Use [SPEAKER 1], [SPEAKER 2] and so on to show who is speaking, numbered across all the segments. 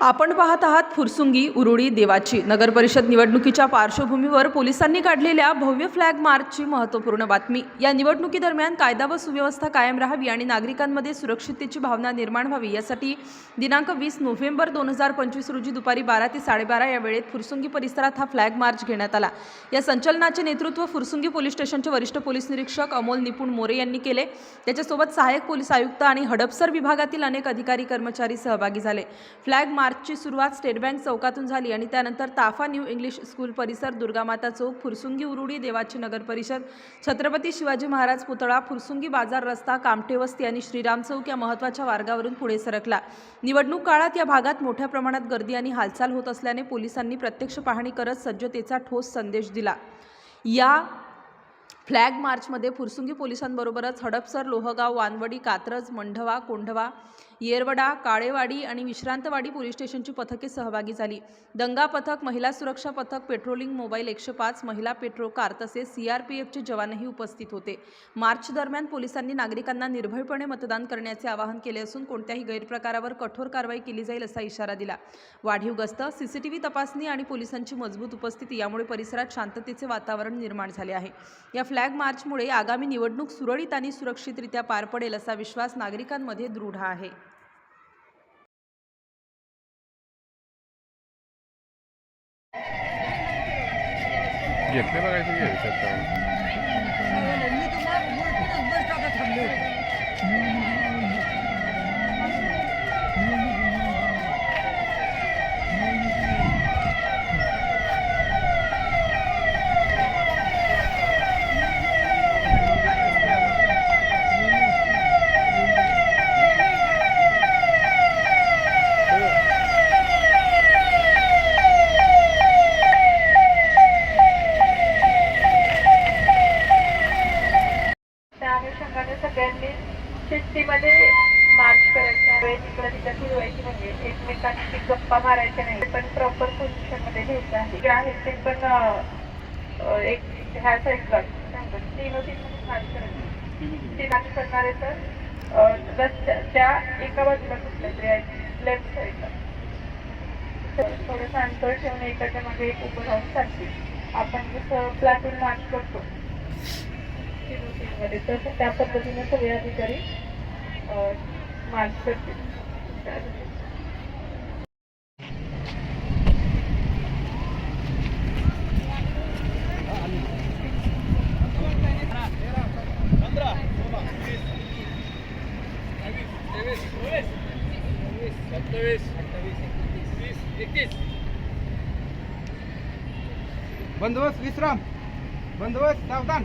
[SPEAKER 1] आपण पाहत आहात फुरसुंगी उरुळी देवाची. नगरपरिषद निवडणुकीच्या पार्श्वभूमीवर पोलिसांनी काढलेल्या भव्य फ्लॅग मार्चची महत्त्वपूर्ण बातमी. या निवडणुकीदरम्यान कायदा व सुव्यवस्था कायम राहावी आणि नागरिकांमध्ये सुरक्षिततेची भावना निर्माण व्हावी. यासाठी दिनांक वीस नोव्हेंबर दोन हजार पंचवीस रोजी दुपारी बारा ते साडेबारा या वेळेत फुरसुंगी परिसरात हा फ्लॅग मार्च घेण्यात आला. या संचलनाचे नेतृत्व फुरसुंगी पोलीस स्टेशनचे वरिष्ठ पोलीस निरीक्षक अमोल निपुण मोरे यांनी केले. त्याच्यासोबत सहाय्यक पोलीस आयुक्त आणि हडपसर विभागातील अनेक अधिकारी कर्मचारी सहभागी झाले. फ्लॅग मार्चची सुरुवात स्टेट बँक चौकातून झाली आणि त्यानंतर ताफा न्यू इंग्लिश स्कूल परिसर दुर्गामाता चौक फुरसुंगी उरुडी देवाची नगर परिषद छत्रपती शिवाजी महाराज पुतळा फुरसुंगी बाजार रस्ता कामठे वस्ती आणि श्रीराम चौक या महत्त्वाच्या मार्गावरून पुढे सरकला. निवडणूक काळात या भागात मोठ्या प्रमाणात गर्दी आणि हालचाल होत असल्याने पोलिसांनी प्रत्यक्ष पाहणी करत सज्जतेचा ठोस संदेश दिला. या फ्लॅग मार्चमध्ये फुरसुंगी पोलिसांबरोबरच हडपसर लोहगाव वानवडी कात्रज मंढवा कोंढवा येरवडा काळेवाडी आणि विश्रांतवाडी पोलीस स्टेशनची पथके सहभागी झाली. दंगा पथक महिला सुरक्षा पथक पेट्रोलिंग मोबाईल एकशे पाच महिला पेट्रो कार तसेच सी आर पी एफचे जवानही उपस्थित होते. मार्च दरम्यान पोलिसांनी नागरिकांना निर्भयपणे मतदान करण्याचे आवाहन केले असून कोणत्याही गैरप्रकारावर कठोर कारवाई केली जाईल असा इशारा दिला. वाढीव गस्त सीसीटीव्ही तपासणी आणि पोलिसांची मजबूत उपस्थिती यामुळे परिसरात शांततेचे वातावरण निर्माण झाले आहे. या फ्लॅग मार्चमुळे आगामी निवडणूक सुरळीत आणि सुरक्षितरित्या पार पडेल असा विश्वास नागरिकांमध्ये दृढ आहे.
[SPEAKER 2] घेतले बघायचं घ्यायचं
[SPEAKER 3] अनुषंगाने सगळ्यांनी शिस्तीमध्ये मार्च करायचा वेळ तिकडे तिकडे फिरवायची म्हणजे एकमेकांशी गप्पा मारायच्या नाही. पण प्रॉपर पोझिशनमध्ये घ्यायचं आहे. जे आहे ते पण एक ह्या साईडला तीन तीन मार्च करायचं तीन मार्च करणारे तर रस्त्याच्या एका बाजूला कुठल्या तरी लेफ्ट साईडला थोडंसं अंतर ठेवून एकाच्या मागे एक उभं राहून चालते. आपण जसं प्लॅटून मार्च करतो. मध्ये तर त्या पद्धतीने सगळे अधिकारी मार्च करतील
[SPEAKER 4] बंदोबस्त विश्राम. बंदोबस्त सावधान.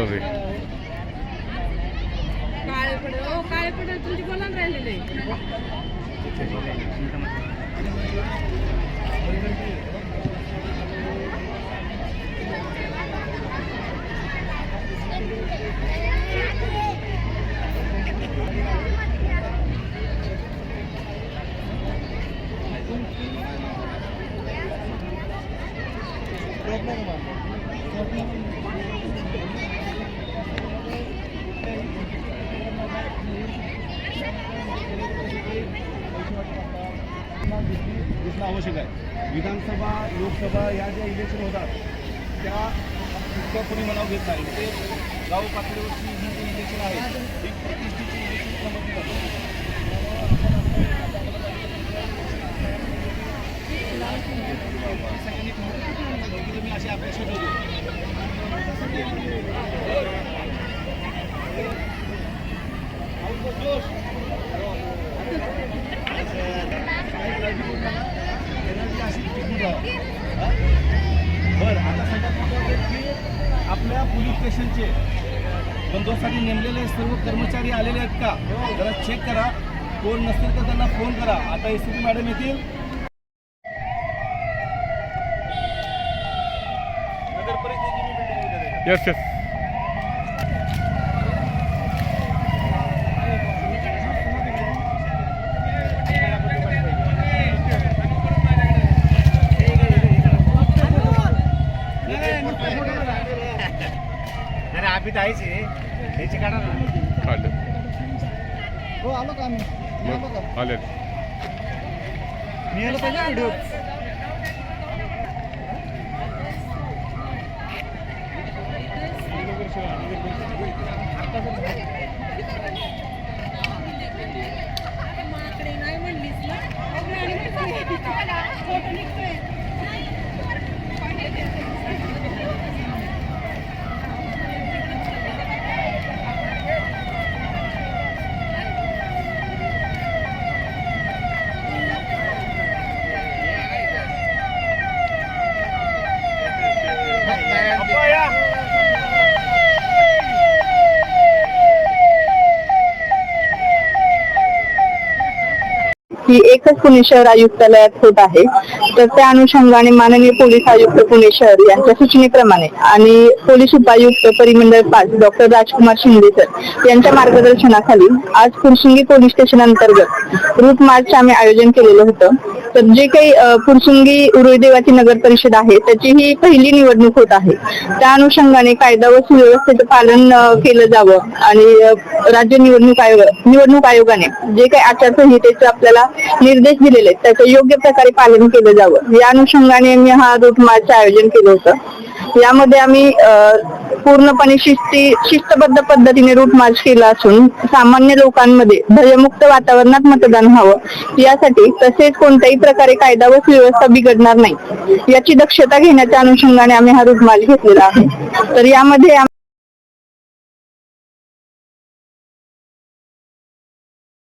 [SPEAKER 2] रे.
[SPEAKER 5] काळे पडे ओ काळे पडे तुमची बोला राहिलेले
[SPEAKER 6] दिसणं आवश्यक आहे. विधानसभा लोकसभा या ज्या इलेक्शन होतात त्या इतक्या कोणी मनाव घेत नाही. ते गाव पातळीवरची ही जी इलेक्शन आहे ही प्रतिष्ठेची इलेक्शन समजली जातात मी अशी अपेक्षा ठेवतो एनर्जी अशी टिकून राहा. हा? बरं आता सगळ्यात महत्त्वाचं की आपल्या पोलीस स्टेशनचे बंदोबस्तासाठी नेमलेले सर्व कर्मचारी आलेले आहेत का? जरा चेक करा. कोण नसतील तर त्यांना फोन करा. आता एस पी मॅडम येतील.
[SPEAKER 2] यस यस
[SPEAKER 6] अरे आम्ही जायचे याचे काढा ना.
[SPEAKER 2] काढलं
[SPEAKER 4] हो आलो का आम्ही?
[SPEAKER 2] मग आले
[SPEAKER 4] मी आलो पाहिजे व्हिडिओ
[SPEAKER 5] नाही म्हणलीस ना आणि फोटो निघतोय
[SPEAKER 6] अप्पा या
[SPEAKER 7] ही एकच पुणे शहर आयुक्तालयात होत आहे. तर त्या अनुषंगाने माननीय पोलीस आयुक्त पुणे शहर यांच्या सूचनेप्रमाणे आणि पोलीस उपायुक्त परिमंडळ पाच डॉक्टर राजकुमार शिंदे सर यांच्या मार्गदर्शनाखाली आज फुरसुंगी पोलीस स्टेशन अंतर्गत रूट मार्च आम्ही आयोजन केलेलं होतं. तर जे काही अ, फुरसुंगी उरुळदेवाची नगर परिषद आहे त्याची ही पहिली निवडणूक होत आहे. त्या अनुषंगाने कायदा व सुव्यवस्थेचं पालन केलं जावं आणि राज्य निवडणूक आयोग निवडणूक आयोगाने जे काही आचारसंहितेचं आपल्याला निर्देश दिलेले आहेत. त्याचं योग्य प्रकारे पालन केलं जावं. या अनुषंगाने मी हा रूट मार्च आयोजन केलं होतं. यामध्ये आम्ही पूर्णपणे शिस्ती शिस्तबद्ध पद्धतीने रूट मार्च केला असून सामान्य लोकांमध्ये भयमुक्त वातावरणात मतदान व्हावं. यासाठी तसेच कोणत्याही प्रकारे कायदा व सुव्यवस्था बिघडणार नाही. याची दक्षता घेण्याच्या अनुषंगाने आम्ही हा रूट मार्च घेतलेला आहे. तर यामध्ये